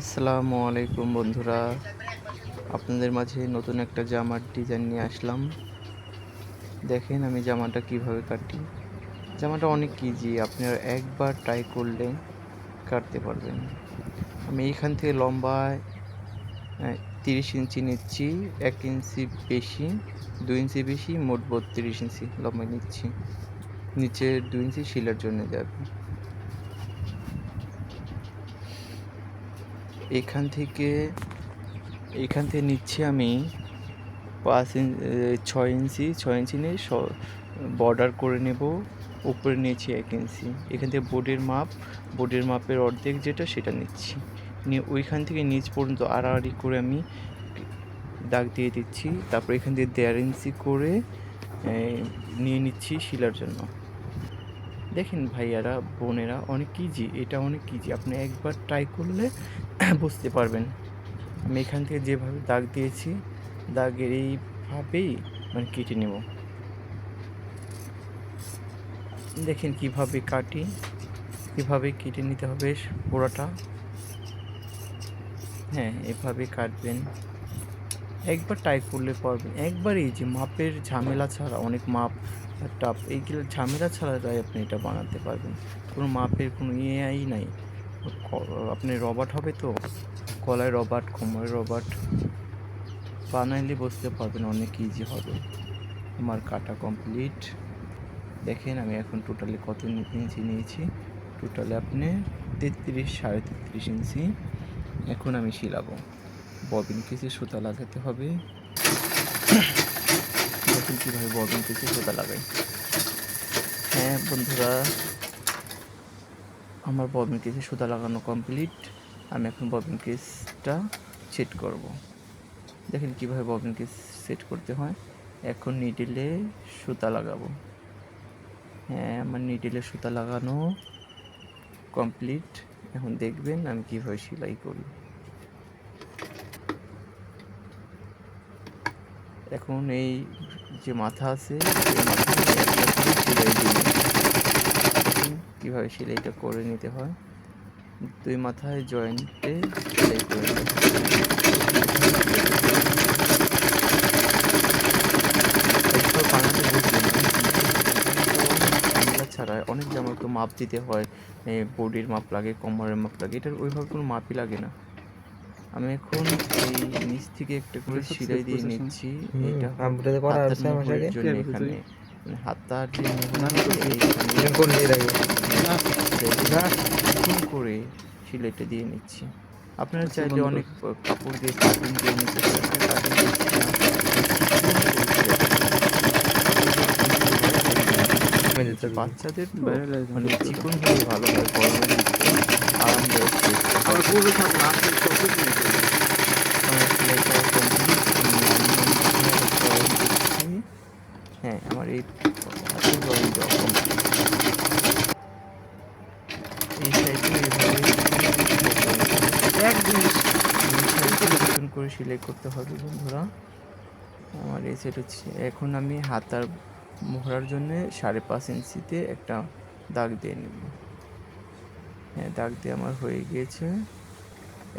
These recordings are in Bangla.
আসসালামু আলাইকুম বন্ধুরা। আপনাদের মাঝে নতুন একটা জামার ডিজাইন নিয়ে আসলাম। দেখেন আমি জামাটা কীভাবে কাটি। জামাটা অনেক ইজি আপনারা একবার ট্রাই করলে কাটতে পারবেন। আমি এইখান থেকে লম্বায় তিরিশ ইঞ্চি নিচ্ছি, এক ইঞ্চি বেশি, দুই ইঞ্চি বেশি, মোট বত্রিশ ইঞ্চি লম্বা নিচ্ছি। নিচে দুই ইঞ্চি শিলার জন্য যাবে। এখান থেকে এখান থেকে নিচ্ছি আমি পাঁচ ইঞ্চি ছয় ইঞ্চি ছয় ইঞ্চি নিয়ে বর্ডার করে নেব। উপরে নিয়েছি এক ইঞ্চি। এখান থেকে বোর্ডের মাপ বোর্ডের মাপের অর্ধেক যেটা সেটা নিচ্ছি। নিয়ে ওইখান থেকে নিচ পর্যন্ত আড়াআড়ি করে আমি দাগ দিয়ে দিচ্ছি। তারপর এখান থেকে দেড় ইঞ্চি করে নিয়ে নিচ্ছি শিলার জন্য। দেখেন ভাইয়ারা, বোনেরা, অনেক ইজি এটা অনেক ইজি আপনি একবার ট্রাই করলে বুঝতে পারবেন। আমি এখান থেকে যেভাবে দাগ দিয়েছি, দাগের এইভাবেই মানে কেটে নেব। দেখেন কীভাবে কাটি, কীভাবে কেটে নিতে হবে পোড়াটা হ্যাঁ এভাবে কাটবেন। একবার ট্রাই করলে পারবেন। একবারই যে মাপের ঝামেলা ছাড়া, অনেক মাপ টাপ, এইগুলো ঝামেলা ছাড়া ছাড়াই আপনি এটা বানাতে পারবেন। কোনো মাপের কোনো ইয়েই নাই। আপনি রবার্ট হবে তো? গলায় রবার্ট কোমরে রবার্ট। বানাইলে বসতে পারবেন অনেক ইজি হবে। আমার কাটা কমপ্লিট দেখেন আমি এখন টোটালি কত ইঞ্চি নিয়েছি? টোটালি আপনি তেত্রিশ, সাড়ে তেত্রিশ ইঞ্চি। এখন আমি শিলাবো। ববিন কেসে সুতা লাগাতে হবে? কীভাবে ববিন কেসে সুতা লাগাই। হ্যাঁ বন্ধুরা আমার ববিন কেসে সুতা লাগানো কমপ্লিট আমি এখন ববিন কেসটা সেট করব। দেখেন কীভাবে ববিন কেস সেট করতে হয়। এখন নিডিলে সুতা লাগাবো। হ্যাঁ আমার নিডিলে সুতা লাগানো কমপ্লিট এখন দেখবেন আমি কীভাবে সেলাই করি। এখন এই যে মাথা আছে কীভাবে সেলাইটা করে নিতে হয়? দুই মাথায় জয়েন্টে সেলাই করে ছাড়া অনেক জামা তো মাপ দিতে হয় বডির মাপ লাগে কোমরের মাপ লাগে এটার ওইভাবে কোনো মাপই লাগে না। আমি এখন এই নিচ থেকে একটা করে সেলাই দিয়ে নিচ্ছি এটা জন্য এখানে। মানে এইখানে করে সেলাইটা দিয়ে নিচ্ছি আপনারা চাইলে অনেক কাপড় দিয়ে কাটিং দিয়ে নিতে বাচ্চাদের মানে চিকন হলে ভালো হয় গরমের আরামদায়ক আমার এই সিলাই করতে হবে বন্ধুরা। আমার এই সেট হচ্ছে, এখন আমি হাতার মোহরার জন্য সাড়ে পাঁচ ইঞ্চিতে একটা দাগ দিয়ে নেব। হ্যাঁ দাগ দিয়ে আমার হয়ে গিয়েছে।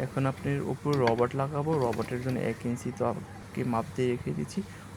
এখন আপনার উপর রবার্ট লাগাবো, রবার্টের জন্য এক ইঞ্চি তো আপনাকে মাপ দিয়ে রেখে দিচ্ছি।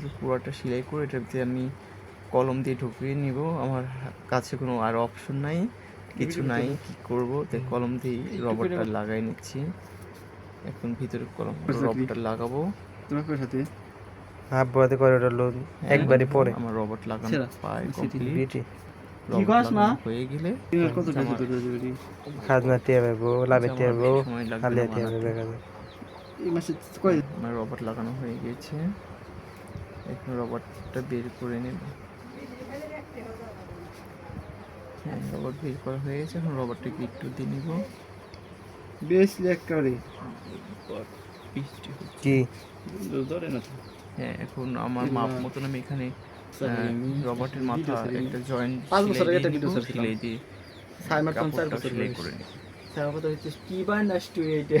এইভাবে পুরোটা সেলাই করে এটাতে আমি কলম দিয়ে ঢুকিয়ে নিব। আমার কাছে কোনো আর অপশন নাই কিছু নাই কি করব? তাই কলম দিয়ে রবারটা লাগাই নিচ্ছি। এখন ভিতরে কলম রবারটা লাগাবো। তোমার কোন সাথে। হাফ বয়াতে করে ওটা লোন একবারই পরে। আমার রবার্ট লাগানো সেটি কমপ্লিট বিটি কি কস মা? হয়ে গেলে কত টাকা আমার- তো রোজগারি খাজনা টিয়া পাবো লাভে পাবো পাবো আমার রবার্ট লাগানো হয়ে গেছে। এখন রবার্টটা বের করে নেব হ্যাঁ রবার্ট বের করা হয়ে গেছে। এখন রবার্টটাকে একটু দিয়ে নিব। বেশ একেবারে বৃষ্টি হচ্ছে। কি? ধরে না হ্যাঁ এখন আমার মাপ মতন আমি এখানে রবার্টের মাথা একটা জয়েন্ট পাঁচ বছর আগে একটা সেলাই বয়স। করে নিই স্যার কথা হচ্ছে কি এইটে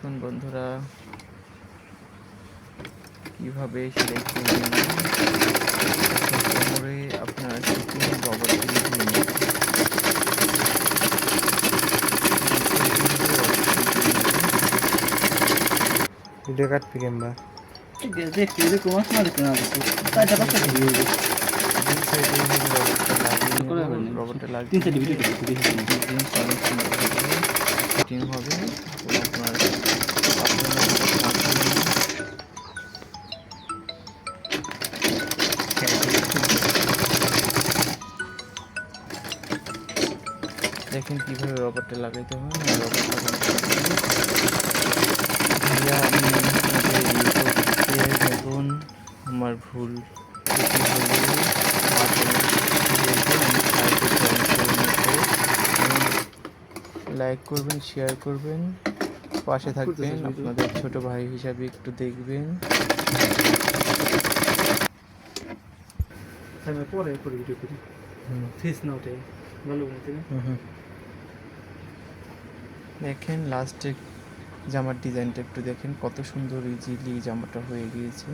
দেখুন বন্ধুরা কীভাবে সেলাই করে আপনার। ভিডিও দেখতে না দেখতে লাগিয়ে তিন দেখতে ফিটিং হবে। আপনার দেখেন কীভাবে রবারটা লাগাইতে হয়। আমি দেখুন আমার ভুল ত্রুটি হলে মাঝে বলবেন, আমি সাইডে লাইক করবেন শেয়ার করবেন। পাশে থাকবেন? আপনাদের ছোট ভাই হিসাবে একটু দেখবেন। পরে পরে ভিডিও করি। ফেস না ওঠে ভালো বলতে দেখেন লাস্টে জামার ডিজাইনটা একটু দেখেন কত সুন্দর ইজিলি জামাটা হয়ে গিয়েছে।